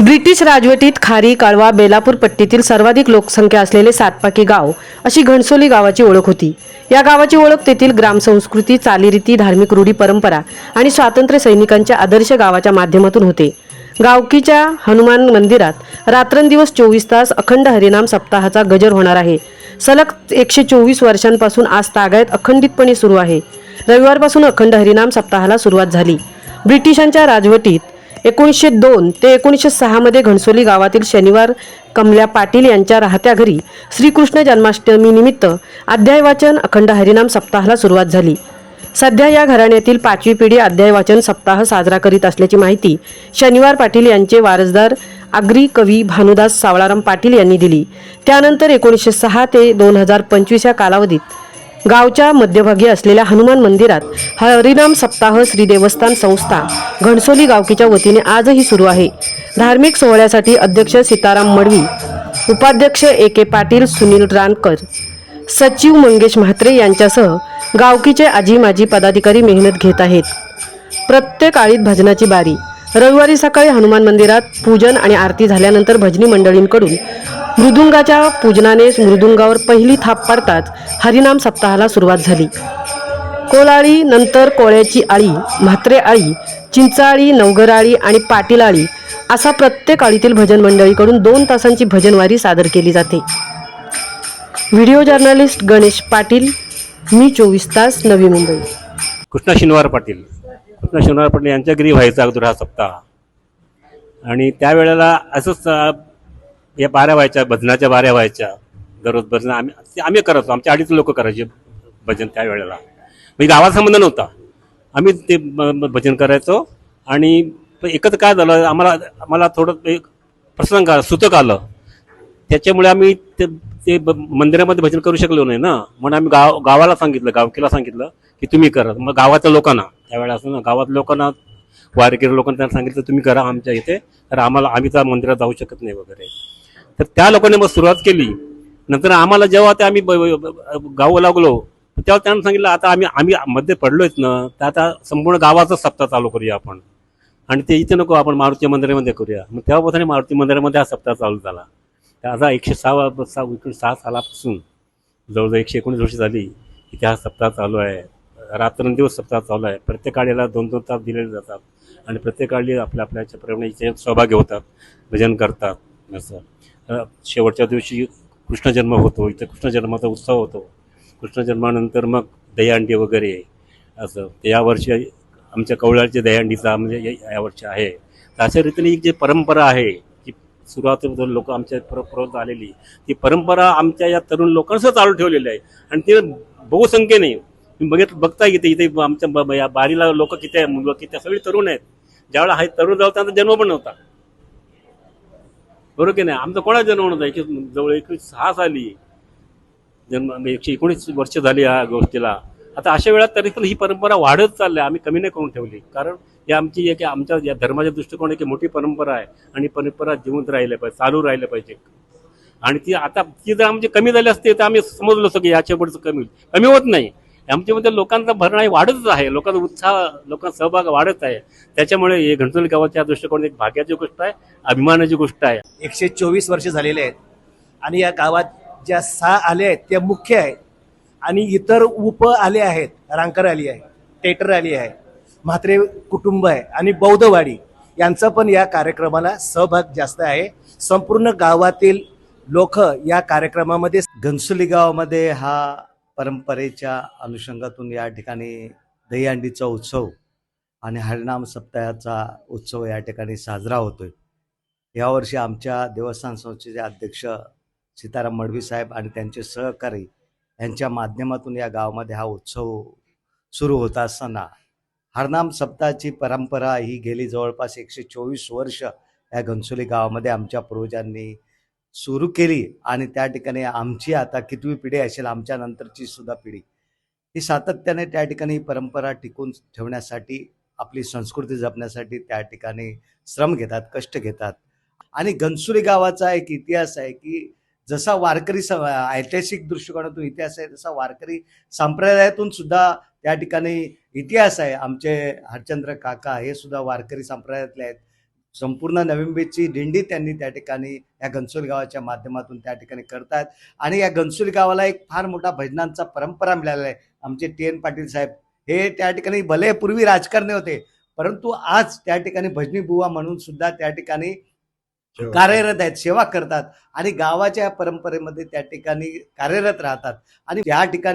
British राजवटीत खारी काळवा बेलापूर पट्टीतील सर्वाधिक लोकसंख्या असलेले सातपाकी गाव अशी घणसोली गावाची ओळख होती. या गावाची ओळख तेथील ग्रामसंस्कृती चालीरीती धार्मिक रूढी परंपरा आणि स्वातंत्र्य सैनिकांच्या आदर्श गावाच्या माध्यमातून होते. गावकीच्या हनुमान मंदिरात रात्रंदिवस चोवीस तास अखंड हरिनाम सप्ताहाचा गजर होणार आहे. सलग एकशे चोवीस वर्षांपासून आज तागायत अखंडितपणे सुरू आहे. रविवारपासून अखंड हरिनाम सप्ताहाला सुरुवात झाली. ब्रिटिशांच्या राजवटीत एकोणीसशे दोन ते एकोणीसशे सहामध्ये घणसोली गावातील शनिवार कमल्या पाटील यांच्या राहत्या घरी श्रीकृष्ण जन्माष्टमीनिमित्त अध्यायवाचन अध्याय वाचन अखंड हरिनाम सप्ताहाला सुरुवात झाली. सध्या या घराण्यातील पाचवी पिढी अध्याय वाचन सप्ताह साजरा करीत असल्याची माहिती शनिवार पाटील यांचे वारसदार आग्री कवी भानुदास सावळाराम पाटील यांनी दिली. त्यानंतर एकोणीसशे सहा ते दोन हजार पंचवीस या कालावधीत गावच्या मध्यभागी असलेल्या हनुमान मंदिरात हरिनाम सप्ताह श्री देवस्थान संस्था घणसोली गावकीच्या वतीने आजही सुरू आहे. धार्मिक सोहळ्यासाठी अध्यक्ष सीताराम मडवी उपाध्यक्ष ए के पाटील सुनील रानकर सचिव मंगेश म्हात्रे यांच्यासह गावकीचे आजी माजी पदाधिकारी मेहनत घेत आहेत. प्रत्येक आळीत भजनाची बारी रविवारी सकाळी हनुमान मंदिरात पूजन आणि आरती झाल्यानंतर भजनी मंडळींकडून मृदुंगाच्या पूजनाने मृदुंगावर पहिली थाप पाडताच हरिनाम सप्ताहाला सुरुवात झाली. कोलाळी नंतर कोळ्याची आळी म्हात्रे आळी चिंचाळी नवगराळी आणि पाटील आळी असा प्रत्येक आळीतील भजन मंडळीकडून दोन तासांची भजनवारी सादर केली जाते. व्हिडिओ जर्नलिस्ट गणेश पाटील मी चोवीस तास नवी मुंबई. कृष्णा शिनवार पाटील. कृष्णा शनिवार पाटील यांच्या घरी व्हायचा अगोदर हा सप्ताह. आणि त्यावेळेला असंच या बाऱ्या व्हायच्या भजनाच्या बाऱ्या व्हायच्या. दररोज भजन आम्ही ते आम्ही करतो आमच्या अडीच लोक करायचे भजन त्यावेळेला. म्हणजे गावात संबंध नव्हता. आम्ही ते भजन करायचो. आणि पण एकच काय झालं आम्हाला आम्हाला थोडं एक प्रसंग आला सुतक आलं. त्याच्यामुळे आम्ही ते ते ब- मंदिरामध्ये भजन करू शकलो नाही ना. म्हणून आम्ही गाव गावाला सांगितलं गावकीला सांगितलं की तुम्ही करा. मग गावातल्या लोकांना. त्यावेळेला असं ना गावात लोकांना वारकरी लोकांना त्यांना सांगितलं तुम्ही करा आमच्या इथे तर आम्हाला आम्ही त्या मंदिरात जाऊ शकत नाही वगैरे. तर त्या लोकांनी मग सुरुवात केली. नंतर आम्हाला जेव्हा ते आम्ही ब- गावं लागलो तेव्हा त्यांना सांगितलं आता आम्ही आम्ही मध्ये पडलोयत ना तर आता संपूर्ण गावाचा सप्ताह चालू करूया आपण. आणि ते इथे नको आपण मारुती मंदिरामध्ये करूया. मग तेव्हापासून मारुती मंदिरामध्ये हा सप्ताह चालू झाला. तर आता एकशे सहा सहा एकोणीस सहा सालापासून जवळजवळ एकशे एकोणीस वर्ष झाली इथे हा सप्ताह चालू आहे. रात्रंदिवस सप्ताह चालू आहे. प्रत्येक आळीला दोन दोन तास दिलेले जातात. आणि प्रत्येक आळी आपल्या आपल्या याच्याप्रमाणे इथे सहभागी होतात भजन करतात असं. शेवटच्या दिवशी कृष्ण जन्म होतो. इथं कृष्ण जन्माचा उत्सव होतो. कृष्ण जन्मानंतर मग दहीहंडी वगैरे असं. यावर्षी आमच्या कवळाच्या दहीहंडीचा म्हणजे या- यावर्षी आहे. तर अशा रीतीने एक जी परंपरा आहे की सुरुवातीबद्दल लोक आमच्या परत आलेली ती परंपरा आमच्या या तरुण लोकांसह चालू ठेवलेली आहे. आणि ते बहुसंख्येने बघित बघता येते इथे आमच्या या बारीला लोक किती आहे मुलं किती आहे, सगळी तरुण आहेत. ज्यावेळेला हा तरुण जाऊ त्यांचा जन्म पण नव्हता. बरोबर की नाही? आमचा कोणा जन्म नव्हता एकशे जवळ एकवीस सहा साली जन्म म्हणजे एकशे एकोणीस वर्ष झाली या गोष्टीला. आता अशा वेळात तरी पण ही परंपरा वाढत चालली आहे. आम्ही कमी नाही करून ठेवली. कारण ही आमची एक आमच्या या धर्माच्या दृष्टिकोन एक मोठी परंपरा आहे. आणि परंपरा जिवंत राहिल्या पाहिजे चालू राहिल्या पाहिजे. आणि ती आता ती जर आमची कमी झाली असते तर आम्ही समजलो सगळी याच्या पुढचं कमी होईल. कमी होत नाही. आमच्यामध्ये लोकांचा भरणा हे वाढतच आहे. लोकांचा उत्साह लोकांचा सहभाग वाढत आहे. त्याच्यामुळे हे घणसोली गावाच्या दृष्टिकोन एक भाग्याची गोष्ट आहे अभिमानाची गोष्ट आहे. एकशे चोवीस वर्ष झालेले आहेत. आणि या गावात ज्या सहा आले आहेत त्या मुख्य आहेत. आणि इतर उप आले आहेत रांकर आली आहे टेटर आली आहे म्हात्रे कुटुंब आहे आणि बौद्धवाडी यांचा पण या कार्यक्रमाला सहभाग जास्त आहे. संपूर्ण गावातील लोक या कार्यक्रमामध्ये घनसोली गावामध्ये हा परंपरेच्या अनुषंगातून या ठिकाणी दहीहंडीचा उत्सव आणि हरिनाम सप्ताहाचा उत्सव या ठिकाणी साजरा होतोय. यावर्षी आमच्या देवस्थान संस्थेचे अध्यक्ष सीताराम मडवी साहेब आणि त्यांचे सहकारी यांच्या माध्यमातून या गावामध्ये हा उत्सव सुरू होत असताना हरनाम सप्ताहाची परंपरा ही गेली जवळपास एकशे चोवीस वर्ष या घनसोली गावामध्ये आमच्या पूर्वजांनी सुरू केली आणि त्या ठिकाणी आमची आता कितवी पिढी असेल आमच्या नंतरची सुद्धा पिढी. ही सातत्याने त्या ठिकाणी परंपरा टिकून ठेवण्यासाठी आपली संस्कृती जपण्यासाठी त्या ठिकाणी श्रम घेतात कष्ट घेतात. आणि घनसुरी गावाचा एक इतिहास आहे की जसा वारकरी स ऐतिहासिक दृष्टिकोनातून इतिहास आहे तसा वारकरी संप्रदायातून सुद्धा त्या ठिकाणी इतिहास आहे. आमचे हरचंद्र काका हे सुद्धा वारकरी संप्रदायातले आहेत. संपूर्ण नविंबेची दिंडी त्यांनी त्या ठिकाणी या घनसोली गावाच्या माध्यमातून त्या ठिकाणी करतायत. आणि या घनसोली गावाला एक फार मोठा भजनांचा परंपरा मिळालेला आहे. आमचे टी एन पाटील साहेब हे त्या ठिकाणी भले पूर्वी राजकारणी होते परंतु आज त्या ठिकाणी भजनी बुवा म्हणून सुद्धा त्या ठिकाणी कार्यरत आहेत सेवा करतात. आणि गावाच्या या परंपरेमध्ये त्या ठिकाणी कार्यरत राहतात. आणि त्या ठिकाणी